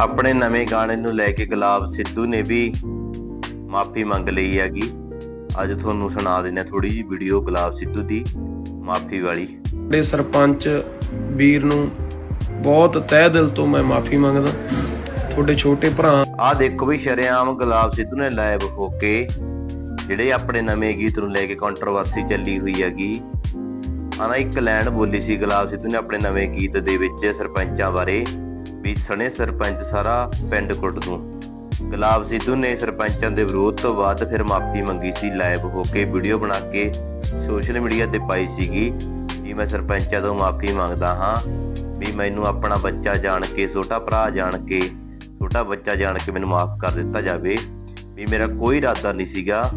ਆਪਣੇ ਨਵੇਂ ਗਾਣੇ ਨੂੰ ਲੈ ਕੇ ਗੁਲਾਬ ਸਿੱਧੂ ਨੇ ਵੀ ਮਾਫੀ ਮੰਗ ਲਈ ਹੈਗੀ। ਅੱਜ ਤੁਹਾਨੂੰ ਸੁਣਾ ਦਿੰਦੇ ਥੋੜੀ ਜੀ ਵੀਡੀਓ ਗੁਲਾਬ ਸਿੱਧੂ ਦੀ ਮਾਫੀ ਵਾਲੀ। ਦੇ ਸਰਪੰਚ ਵੀਰ ਨੂੰ ਬਹੁਤ ਤਹਿ ਦਿਲ ਤੋਂ ਮੈਂ ਮਾਫੀ ਮੰਗਦਾ। ਤੁਹਾਡੇ ਛੋਟੇ ਭਰਾ ਆਹ ਦੇਖੋ ਵੀ ਸ਼ਰੇਆਮ ਗੁਲਾਬ ਸਿੱਧੂ ਨੇ ਲਾਈਵ ਹੋ ਕੇ ਜਿਹੜੇ ਆਪਣੇ ਨਵੇਂ ਗੀਤ ਨੂੰ ਲੈ ਕੇ ਕੰਟਰੋਵਰਸੀ ਚੱਲੀ ਹੋਈ ਹੈਗੀ। ਆਨਾ ਇੱਕ ਲਾਈਨ ਬੋਲੀ ਸੀ ਗੁਲਾਬ ਸਿੱਧੂ ਨੇ ਆਪਣੇ ਨਵੇਂ ਗੀਤ ਦੇ ਵਿੱਚ ਸਰਪੰਚਾਂ ਬਾਰੇ। ਵੀ ਸਣੇ ਸਰਪੰਚ ਸਾਰਾ ਪਿੰਡ ਕੁੱਟ ਦੂੰ। ਗੁਲਾਬ ਸਿੱਧੂ ਨੇ ਸਰਪੰਚਾਂ ਦੇ ਵਿਰੋਧ ਤੋਂ ਬਾਅਦ ਫਿਰ ਮਾਫੀ ਮੰਗੀ ਸੀ ਲਾਈਵ ਹੋ ਕੇ ਵੀਡੀਓ ਬਣਾ ਕੇ ਸੋਸ਼ਲ ਮੀਡੀਆ ਤੇ ਪਾਈ ਸੀਗੀ ਵੀ ਮੈਂ ਸਰਪੰਚਾਂ ਤੋਂ ਮਾਫੀ ਮੰਗਦਾ ਹਾਂ, ਵੀ ਮੈਨੂੰ ਆਪਣਾ ਬੱਚਾ ਜਾਣ ਕੇ, ਛੋਟਾ ਭਰਾ ਜਾਣ ਕੇ, ਛੋਟਾ ਬੱਚਾ ਜਾਣ ਕੇ ਮੈਨੂੰ ਮਾਫ ਕਰ ਦਿੱਤਾ ਜਾਵੇ, ਵੀ ਮੇਰਾ ਕੋਈ ਇਰਾਦਾ ਨਹੀਂ ਸੀਗਾ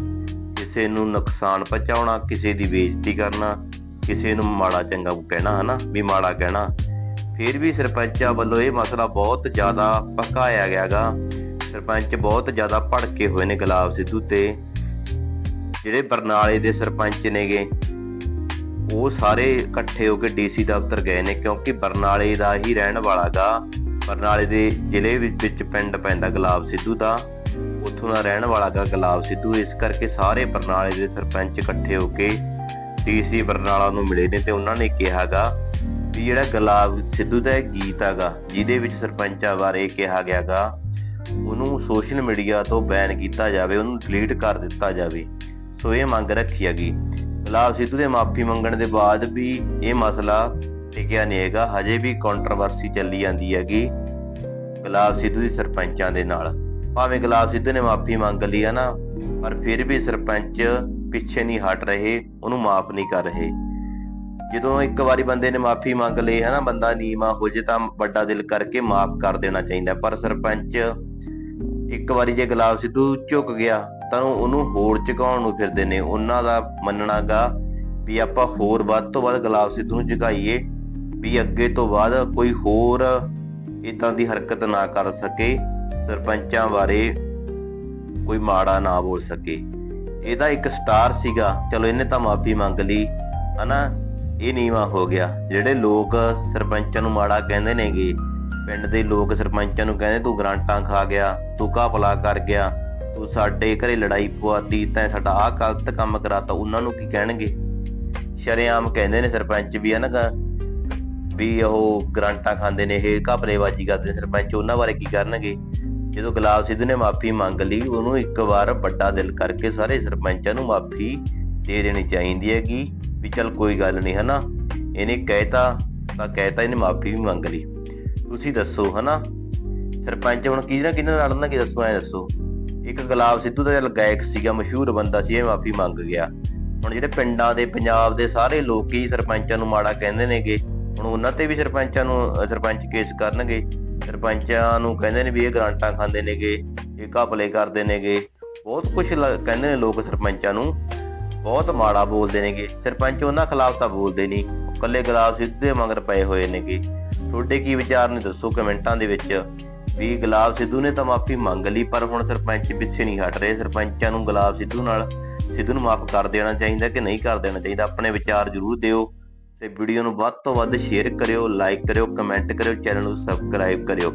ਕਿਸੇ ਨੂੰ ਨੁਕਸਾਨ ਪਹੁੰਚਾਉਣਾ, ਕਿਸੇ ਦੀ ਬੇਇੱਜ਼ਤੀ ਕਰਨਾ, ਕਿਸੇ ਨੂੰ ਮਾੜਾ ਚੰਗਾ ਕਹਿਣਾ, ਹਨਾ? ਵੀ ਮਾੜਾ ਕਹਿਣਾ। ਫਿਰ ਵੀ ਸਰਪੰਚਾਂ ਵੱਲੋਂ ਇਹ ਮਸਲਾ ਬਹੁਤ ਜ਼ਿਆਦਾ ਪਕਾਇਆ ਗਿਆਗਾ। ਸਰਪੰਚ ਬਹੁਤ ਜ਼ਿਆਦਾ ਭੜਕੇ ਹੋਏ ਨੇ ਗੁਲਾਬ ਸਿੱਧੂ ਤੇ। ਜਿਹੜੇ ਬਰਨਾਲੇ ਦੇ ਸਰਪੰਚ ਨੇਗੇ, ਉਹ ਸਾਰੇ ਇਕੱਠੇ ਹੋ ਕੇ ਡੀਸੀ ਦਫ਼ਤਰ ਗਏ ਨੇ ਕਿਉਂਕਿ ਬਰਨਾਲੇ ਦਾ ਹੀ ਰਹਿਣ ਵਾਲਾਗਾ ਬਰਨਾਲੇ ਦੇ ਜ਼ਿਲ੍ਹੇ ਵਿੱਚ ਪਿੰਡ ਪੈਂਦਾ ਗੁਲਾਬ ਸਿੱਧੂ ਦਾ। ਉੱਥੋਂ ਦਾ ਰਹਿਣ ਵਾਲਾਗਾ ਗੁਲਾਬ ਸਿੱਧੂ। ਇਸ ਕਰਕੇ ਸਾਰੇ ਬਰਨਾਲੇ ਦੇ ਸਰਪੰਚ ਇਕੱਠੇ ਹੋ ਕੇ ਡੀਸੀ ਬਰਨਾਲਾ ਨੂੰ ਮਿਲੇ ਨੇ ਤੇ ਉਹਨਾਂ ਨੇ ਕਿਹਾਗਾ ਵੀ ਜਿਹੜਾ ਗੁਲਾਬ ਸਿੱਧੂ ਦਾ ਗੀਤ ਹੈਗਾ, ਜਿਹਦੇ ਵਿੱਚ ਸਰਪੰਚਾਂ ਬਾਰੇ ਕਿਹਾ ਗਿਆਗਾ, ਉਹਨੂੰ ਸੋਸ਼ਲ ਮੀਡੀਆ ਤੋਂ ਬੈਨ ਕੀਤਾ ਜਾਵੇ, ਉਹਨੂੰ ਡਿਲੀਟ ਕਰ ਦਿੱਤਾ ਜਾਵੇ। ਸੋ ਇਹ ਮੰਗ ਰੱਖੀ ਹੈਗੀ। ਗੁਲਾਬ ਸਿੱਧੂ ਦੇ ਮਾਫੀ ਮੰਗਣ ਦੇ ਬਾਅਦ ਵੀ ਇਹ ਮਸਲਾ ਟਿਕਿਆ ਨਹੀਂ ਹੈਗਾ, ਹਜੇ ਵੀ ਕੰਟਰੋਵਰਸੀ ਚੱਲੀ ਜਾਂਦੀ ਹੈਗੀ ਗੁਲਾਬ ਸਿੱਧੂ ਦੀ ਸਰਪੰਚਾਂ ਦੇ ਨਾਲ। ਭਾਵੇਂ ਗੁਲਾਬ ਸਿੱਧੂ ਨੇ ਮਾਫੀ ਮੰਗ ਲਈ ਹੈ ਨਾ, ਪਰ ਫਿਰ ਵੀ ਸਰਪੰਚ ਪਿੱਛੇ ਨਹੀਂ ਹਟ ਰਹੇ, ਉਹਨੂੰ ਮਾਫ ਨਹੀਂ ਕਰ ਰਹੇ। ਜਦੋਂ ਇੱਕ ਵਾਰੀ ਬੰਦੇ ਨੇ ਮਾਫੀ ਮੰਗ ਲਈ ਹੈ ਨਾ ਬੰਦਾ ਨੀਮਾ ਹੋ ਜੇ ਤਾਂ ਵੱਡਾ ਦਿਲ ਕਰਕੇ ਮਾਫ ਕਰ ਦੇਣਾ ਚਾਹੀਦਾ। ਪਰ ਸਰਪੰਚ ਇੱਕ ਵਾਰੀ ਜੇ ਗੁਲਾਬ ਸਿੱਧੂ ਝੁਕ ਗਿਆ, ਤਾਂ ਉਹਨੂੰ ਹੋਰ ਝੁਕਾਉਣ ਨੂੰ ਫਿਰਦੇ ਨੇ। ਉਹਨਾਂ ਦਾ ਮੰਨਣਾਗਾ ਵੀ ਆਪਾਂ ਹੋਰ ਵੱਧ ਤੋਂ ਵੱਧ ਗੁਲਾਬ ਸਿੱਧੂ ਨੂੰ ਝੁਕਾਈਏ, ਵੀ ਅੱਗੇ ਤੋਂ ਬਾਅਦ ਕੋਈ ਹੋਰ ਇਦਾਂ ਦੀ ਹਰਕਤ ਨਾ ਕਰ ਸਕੇ, ਸਰਪੰਚਾਂ ਬਾਰੇ ਕੋਈ ਮਾੜਾ ਨਾ ਬੋਲ ਸਕੇ। ਇਹਦਾ ਇੱਕ ਸਟਾਰ ਸੀਗਾ, ਚਲੋ ਇਹਨੇ ਤਾਂ ਮਾਫੀ ਮੰਗ ਲਈ, ਹਨਾ। ਇਹ ਨੀਵਾ ਹੋ ਗਿਆ। ਜਿਹੜੇ ਲੋਕ ਸਰਪੰਚਾਂ ਨੂੰ ਮਾੜਾ ਕਹਿੰਦੇ ਨੇਗੇ ਪਿੰਡ ਦੇ ਲੋਕ ਸਰਪੰਚਾਂ ਨੂੰ ਕਹਿੰਦੇ ਤੂੰ ਗਰਾਂਟਾਂ ਖਾ ਗਿਆ ਤੂੰ ਘਪਲਾ ਕਰ ਗਿਆ ਤੂੰ ਸਾਡੇ ਘਰੇ ਲੜਾਈ ਪਵਾਤੀ ਤੈਂ ਸਾਡਾ ਆਹ ਗਲਤ ਕੰਮ ਕਰਾਤਾ। ਉਹਨਾਂ ਨੂੰ ਕੀ ਕਹਿਣਗੇ? ਸ਼ਰੇਆਮ ਕਹਿੰਦੇ ਨੇ ਸਰਪੰਚ ਵੀ ਹਨਾ ਗਾ, ਵੀ ਉਹ ਗਰਾਂਟਾਂ ਖਾਂਦੇ ਨੇ ਇਹ ਘਪਲੇਬਾਜ਼ੀ ਕਰਦੇ ਨੇ। ਸਰਪੰਚ ਉਹਨਾਂ ਬਾਰੇ ਕੀ ਕਰਨਗੇ? ਜਦੋਂ ਗੁਲਾਬ ਸਿੱਧੂ ਨੇ ਮਾਫੀ ਮੰਗ ਲਈ ਉਹਨੂੰ ਇੱਕ ਵਾਰ ਵੱਡਾ ਦਿਲ ਕਰਕੇ ਸਾਰੇ ਸਰਪੰਚਾਂ ਨੂੰ ਮਾਫੀ ਦੇ ਦੇਣੀ ਚਾਹੀਦੀ ਹੈਗੀ। ਵੀ ਚਲ ਕੋਈ ਗੱਲ ਨਹੀਂ, ਹਨਾ? ਇਹਨੇ ਕਹਿਤਾ, ਤਾਂ ਕਹਿਤਾ ਇਹਨੇ ਮਾਫੀ ਵੀ ਮੰਗ ਲਈ। ਤੁਸੀਂ ਦੱਸੋ, ਹਨਾ? ਸਰਪੰਚ ਹੁਣ ਕਿਹਦੇ ਨਾਲ ਕਿਹਦੇ ਨਾਲ ਲੜਨਗੇ, ਦੱਸੋ, ਐ ਦੱਸੋ। ਇੱਕ ਗੁਲਾਬ ਸਿੱਧੂ ਦਾ ਜਿਹੜਾ ਗਾਇਕ ਸੀਗਾ, ਮਸ਼ਹੂਰ ਬੰਦਾ ਸੀ, ਇਹ ਮਾਫੀ ਮੰਗ ਗਿਆ। ਹੁਣ ਜਿਹੜੇ ਪਿੰਡਾਂ ਦੇ, ਪੰਜਾਬ ਦੇ ਸਾਰੇ ਲੋਕ ਹੀ ਸਰਪੰਚਾਂ ਨੂੰ ਮਾੜਾ ਕਹਿੰਦੇ ਨੇਗੇ। ਹੁਣ ਉਹਨਾਂ ਤੇ ਵੀ ਸਰਪੰਚਾਂ ਨੂੰ ਸਰਪੰਚ ਕੇਸ ਕਰਨਗੇ। ਸਰਪੰਚਾਂ ਨੂੰ ਕਹਿੰਦੇ ਨੇ ਵੀ ਇਹ ਗਰਾਂਟਾਂ ਖਾਂਦੇ ਨੇਗੇ, ਇਹ ਘਪਲੇ ਕਰਦੇ ਨੇਗੇ। ਬਹੁਤ ਕੁਝ ਕਹਿੰਦੇ ਨੇ ਲੋਕ ਸਰਪੰਚਾਂ ਨੂੰ। ਬਹੁਤ ਮਾੜਾ ਬੋਲਦੇ ਨੇਗੇ। ਸਰਪੰਚ ਉਹਨਾਂ ਖਿਲਾਫ ਤਾਂ ਬੋਲਦੇ ਨਹੀਂ। ਉਹ ਇਕੱਲੇ ਗੁਲਾਬ ਸਿੱਧੂ ਦੇ ਮਗਰ ਪਏ ਹੋਏ ਨੇਗੇ। ਤੁਹਾਡੇ ਕੀ ਵਿਚਾਰ ਨੇ ਦੱਸੋ ਕਮੈਂਟਾਂ ਦੇ ਵਿੱਚ। ਵੀ ਗੁਲਾਬ ਸਿੱਧੂ ਨੇ ਤਾਂ ਮਾਫੀ ਮੰਗ ਲਈ, ਪਰ ਹੁਣ ਸਰਪੰਚ ਪਿੱਛੇ ਨਹੀਂ ਹਟ ਰਹੇ। ਸਰਪੰਚਾਂ ਨੂੰ ਗੁਲਾਬ ਸਿੱਧੂ ਨਾਲ ਸਿੱਧੂ ਨੂੰ ਮਾਫ ਕਰ ਦੇਣਾ ਚਾਹੀਦਾ ਕਿ ਨਹੀਂ ਕਰ ਦੇਣਾ ਚਾਹੀਦਾ, ਆਪਣੇ ਵਿਚਾਰ ਜ਼ਰੂਰ ਦਿਓ। ਤੇ ਵੀਡੀਓ ਨੂੰ ਵੱਧ ਤੋਂ ਵੱਧ ਸ਼ੇਅਰ ਕਰਿਓ ਲਾਈਕ ਕਰਿਓ, ਕਮੈਂਟ ਕਰਿਓ, ਚੈਨਲ ਨੂੰ ਸਬਸਕ੍ਰਾਈਬ ਕਰਿਓ।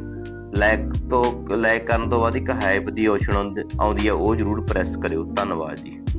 ਲਾਈਕ ਤੋਂ ਲਾਈਕ ਕਰਨ ਤੋਂ ਬਾਅਦ ਇੱਕ ਹਾਈਪ ਦੀ ਆਪਸ਼ਨ ਆਉਂਦੀ ਹੈ, ਉਹ ਜ਼ਰੂਰ ਪ੍ਰੈਸ ਕਰਿਓ। ਧੰਨਵਾਦ ਜੀ।